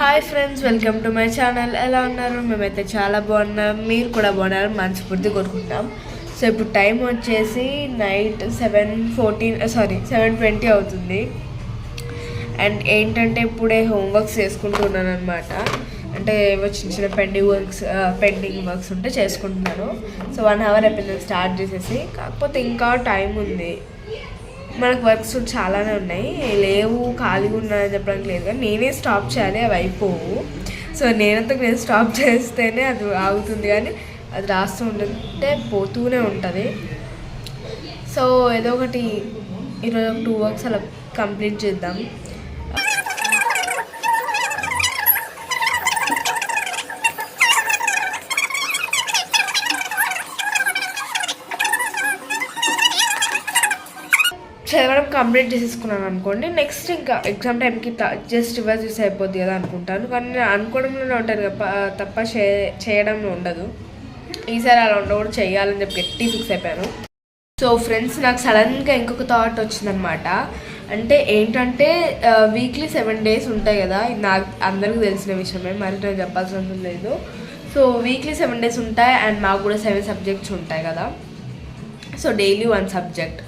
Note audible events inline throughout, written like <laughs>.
Hi friends welcome to my channel ఎలా ఉన్నారు? మేమైతే చాలా బాగున్నాం. మీరు కూడా బాగున్నారు మనస్ఫూర్తి కోరుకుంటాం. సో ఇప్పుడు టైం వచ్చేసి night seven fourteen sorry seven twenty అవుతుంది. అండ్ ఏంటంటే ఇప్పుడే హోంవర్క్స్ చేసుకుంటున్నాను అనమాట అంటే ఏవో చిన్న చిన్న పెండింగ్ వర్క్స్ పెండింగ్ వర్క్స్ ఉంటే చేసుకుంటున్నాను. సో వన్ అవర్ అయిపోయింది స్టార్ట్ చేసేసి. కాకపోతే ఇంకా టైం ఉంది. మనకు వర్క్స్ చాలానే ఉన్నాయి. లేవు ఖాళీగా ఉన్నాయని చెప్పడానికి లేదు. కానీ నేనే స్టాప్ చేయాలి అవి అయిపోవు. సో నేనంతా నేను స్టాప్ <laughs> చేస్తేనే అది ఆగుతుంది. కానీ అది రాస్తూ ఉంటుంటే పోతూనే ఉంటుంది. సో ఏదో ఒకటి ఈరోజు ఒక టూ వర్క్స్ అలా కంప్లీట్ చేద్దాం. చదవడం కంప్లీట్ చేసేసుకున్నాను అనుకోండి నెక్స్ట్ ఇంకా ఎగ్జామ్ టైంకి జస్ట్ రివర్స్ చూసి అయిపోద్ది కదా అనుకుంటాను. కానీ నేను అనుకోవడంలోనే ఉంటాను తప్ప తప్ప చేయడంలో ఉండదు. ఈసారి అలా ఉండకూడదు చేయాలని చెప్పి గట్టి ఫిక్స్ అయిపోయాను. సో ఫ్రెండ్స్ నాకు సడన్గా ఇంకొక థాట్ వచ్చిందనమాట. అంటే ఏంటంటే వీక్లీ సెవెన్ డేస్ ఉంటాయి కదా నాకు అందరికీ తెలిసిన విషయమే మరి నేను చెప్పాల్సిన అవసరం లేదు. సో వీక్లీ సెవెన్ డేస్ ఉంటాయి అండ్ మాకు కూడా సెవెన్ సబ్జెక్ట్స్ ఉంటాయి కదా. So daily one subject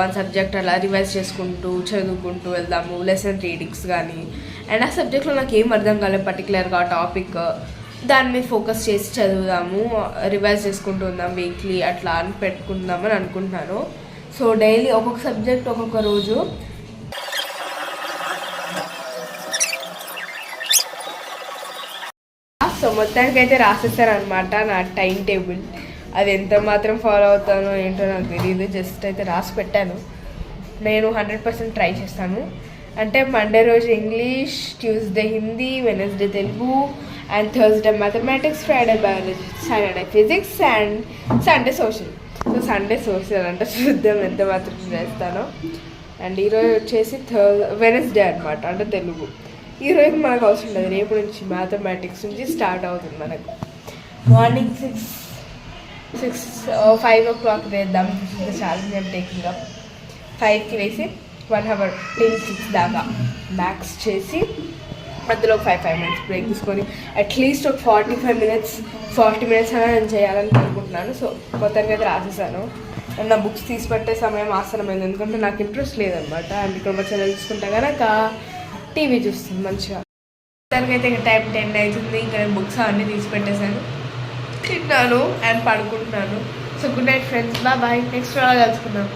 one subject అలా రివైజ్ చేసుకుంటూ చదువుకుంటూ వెళ్దాము లెసన్ రీడింగ్స్ కానీ అండ్ ఆ సబ్జెక్ట్లో నాకు ఏం అర్థం కాలేదు పర్టికులర్గా టాపిక్ దాని మీద ఫోకస్ చేసి చదువుదాము రివైజ్ చేసుకుంటూ ఉందాం వీక్లీ అట్లా అని పెట్టుకుందామని అనుకుంటున్నాను. సో డైలీ ఒక్కొక్క సబ్జెక్ట్ ఒక్కొక్క రోజు. సో మొత్తానికి అయితే అనమాట నా టైం టేబుల్ అది ఎంత మాత్రం ఫాలో అవుతానో ఏంటో నాకు తెలియదు జస్ట్ అయితే రాసి పెట్టాను. నేను హండ్రెడ్ పర్సెంట్ ట్రై చేస్తాను. అంటే మండే రోజు English Tuesday Hindi Wednesday Telugu and Thursday mathematics Friday biology Saturday physics and Sunday social so Sunday social అంటే చూద్దాం ఎంత మాత్రం చేస్తానో. అండ్ ఈరోజు వచ్చేసి థర్స్ వెనస్డే అనమాట అంటే తెలుగు ఈరోజు మనకు అవసరం లేదు. రేపు నుంచి మ్యాథమెటిక్స్ నుంచి స్టార్ట్ అవుతుంది మనకు. Morning six six five o'clock వేద్దాం. ఛాలెంజ్ ఐమ్ టేకింగ్ అప్ ఫైవ్కి వేసి వన్ అవర్ టిల్ సిక్స్ దాకా. మ్యాక్స్ చేసి మధ్యలో ఫైవ్ ఫైవ్ మినిట్స్ బ్రేక్ తీసుకొని అట్లీస్ట్ ఒక forty five minutes forty minutes అయినా నేను చేయాలని అనుకుంటున్నాను. సో మొత్తానికి అయితే రాసేసాను. నా బుక్స్ తీసి పెట్టే సమయం ఆసనమైంది ఎందుకంటే నాకు ఇంట్రెస్ట్ లేదనమాట అండ్ ఇక్కడ మా చెల్లెలు చూసుకుంటే కనుక టీవీ చూస్తుంది మంచిగా. మొత్తానికి అయితే ఇంకా టైం టెన్ అవుతుంది. ఇంకా నేను బుక్స్ అన్నీ తీసి పెట్టేశాను. తిన్నాను and పడుకుంటున్నాను. So good night friends bye bye next కలుసుకుందాం.